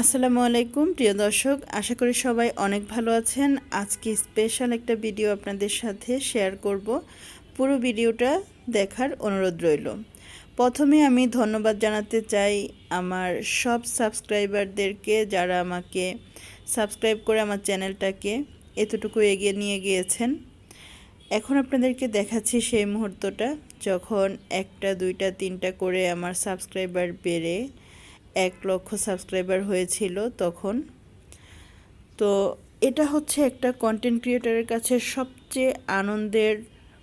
আসসালামু আলাইকুম, প্রিয় দর্শক। আশা করি সবাই অনেক ভালো আছেন। আজকে স্পেশাল একটা ভিডিও আপনাদের সাথে শেয়ার করব। পুরো ভিডিওটা দেখার অনুরোধ রইল। প্রথমে আমি ধন্যবাদ জানাতে চাই আমার সব সাবস্ক্রাইবারদেরকে যারা আমাকে সাবস্ক্রাইব করে আমার চ্যানেলটাকে। এতটুকু এগিয়ে নিয়ে গিয়েছেন। এখন আপনাদেরকে দেখাচ্ছি সেই মুহূর্তটা, যখন একটা, দুইটা, তিনটা করে আমার সাবস্ক্রাইবার বেড়ে এক লক্ষ সাবস্ক্রাইবার হয়েছিল তখন। তো এটা হচ্ছে একটা কন্টেন্ট ক্রিয়েটারের কাছে সবচেয়ে আনন্দের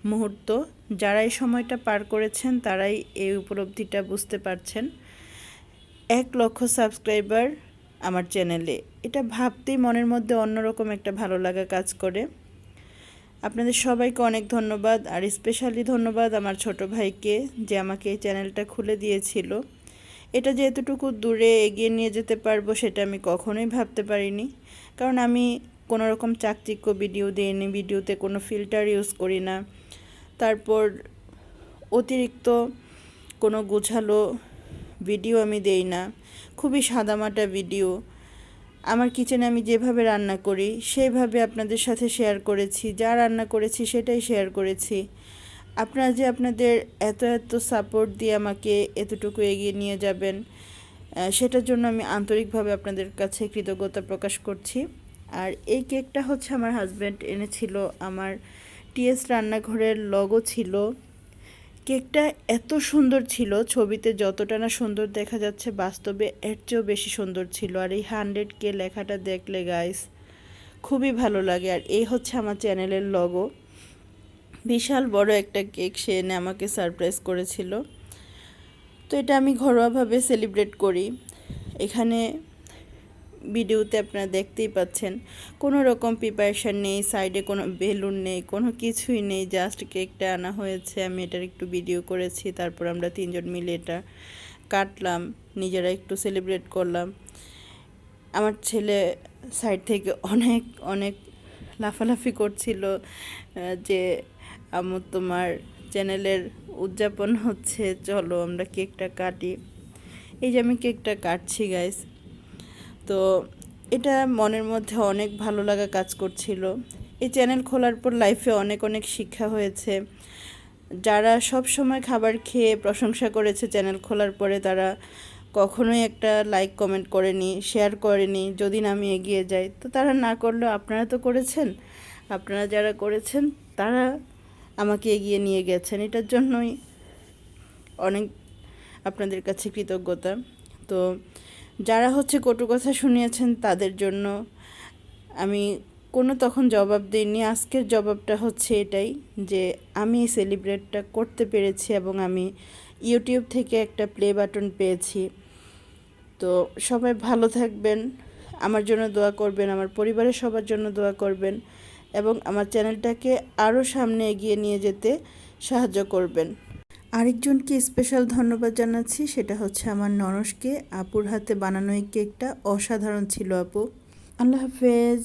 মুহূর্ত। যারা এই সময়টা পার করেছেন, তারাই এই উপলব্ধিটা বুঝতে পারছেন। এক লক্ষ সাবস্ক্রাইবার আমার চ্যানেলে। এটা ভাবতেই মনের মধ্যে অন্যরকম একটা ভালো লাগা কাজ করে। আপনাদের সবাইকে অনেক ধন্যবাদ। আর স্পেশালি ধন্যবাদ আমার ছোট ভাইকে, যে আমাকে এই চ্যানেলটা খুলে দিয়েছিল। এটা যে এতটুকু দূরে এগিয়ে নিয়ে যেতে পারব সেটা আমি কখনোই ভাবতে পারিনি। কারণ আমি কোনো রকম চাকচিক্য ভিডিও দিইনি, ভিডিওতে কোনো ফিল্টার ইউজ করি না। তারপর অতিরিক্ত কোনো গোছালো ভিডিও আমি দেই না। খুবই সাদামাটা ভিডিও। আমার কিচেনে আমি যেভাবে রান্না করি সেইভাবে আপনাদের সাথে শেয়ার করেছি, যা রান্না করেছি সেটাই শেয়ার করেছি। আপনারা যে আপনাদের এত এত সাপোর্ট দিয়ে আমাকে এতটুকু এগিয়ে নিয়ে যাবেন সেটার জন্য আমি আন্তরিকভাবে আপনাদের কাছে কৃতজ্ঞতা প্রকাশ করছি। আর এই কেকটা হচ্ছে আমার হাজব্যান্ড এনেছিল। আমার টিএস রান্নাঘরের লগো ছিল। কেকটা এত সুন্দর ছিল, ছবিতে যতটা না সুন্দর দেখা যাচ্ছে, বাস্তবে এর চেয়েও বেশি সুন্দর ছিল। আর এই হান্ড্রেড কে লেখাটা দেখলে গাইস খুবই ভালো লাগে। আর এই হচ্ছে আমার চ্যানেলের লগো বিশাল বড় একটা কেক সে এনে আমাকে সারপ্রাইজ করেছিল। তো এটা আমি ঘরোয়াভাবে সেলিব্রেট করি। এখানে ভিডিওতে আপনারা দেখতেই পাচ্ছেন, কোনো রকম প্রিপারেশান নেই সাইডে কোনো বেলুন নেই, কোনো কিছুই নেই জাস্ট কেকটা আনা হয়েছে। আমি এটার একটু ভিডিও করেছি, তারপর আমরা তিনজন মিলে এটা কাটলাম, নিজেরা একটু সেলিব্রেট করলাম। আমার ছেলে সাইড থেকে অনেক অনেক লাফালাফি করছিল যে আমার তোমার চ্যানেলের উদযাপন হচ্ছে। চলো আমরা কেকটা কাটি। এই যে আমি কেকটা কাটছি গাইস তো এটা মনের মধ্যে অনেক ভালো লাগা কাজ করছিল। এই চ্যানেল খোলার পর লাইফে অনেক অনেক শিক্ষা হয়েছে। যারা সব সময় খাবার খেয়ে প্রশংসা করেছে চ্যানেল খোলার পরে, তারা কখনোই একটা লাইক কমেন্ট করেনি শেয়ার করেনি, যদি না আমি এগিয়ে যাই। তো তারা না করলেও আপনারা তো করেছেন। আপনারা যারা করেছেন, তারা আমাকে এগিয়ে নিয়ে গেছেন। এটার জন্যই অনেক আপনাদের কাছে কৃতজ্ঞতা। তো যারা হচ্ছে কটু কথা শুনিয়েছেন, তাদের জন্য আমি কোনো তখন জবাব দিইনি। আজকের জবাবটা হচ্ছে এটাই যে আমি এই সেলিব্রেটটা করতে পেরেছি এবং আমি ইউটিউব থেকে একটা প্লে বাটন পেয়েছি। তো সবাই ভালো থাকবেন। আমার জন্য দোয়া করবেন, আমার পরিবারের সবার জন্য দোয়া করবেন। এবং আমার চ্যানেলটাকে আরও সামনে এগিয়ে নিয়ে যেতে সাহায্য করবেন। আরেকজনকে স্পেশাল ধন্যবাদ জানাচ্ছি, সেটা হচ্ছে আমার নরসকে আপুর হাতে বানানো এই কেকটা অসাধারণ ছিল, আপু। আল্লাহ হাফেজ।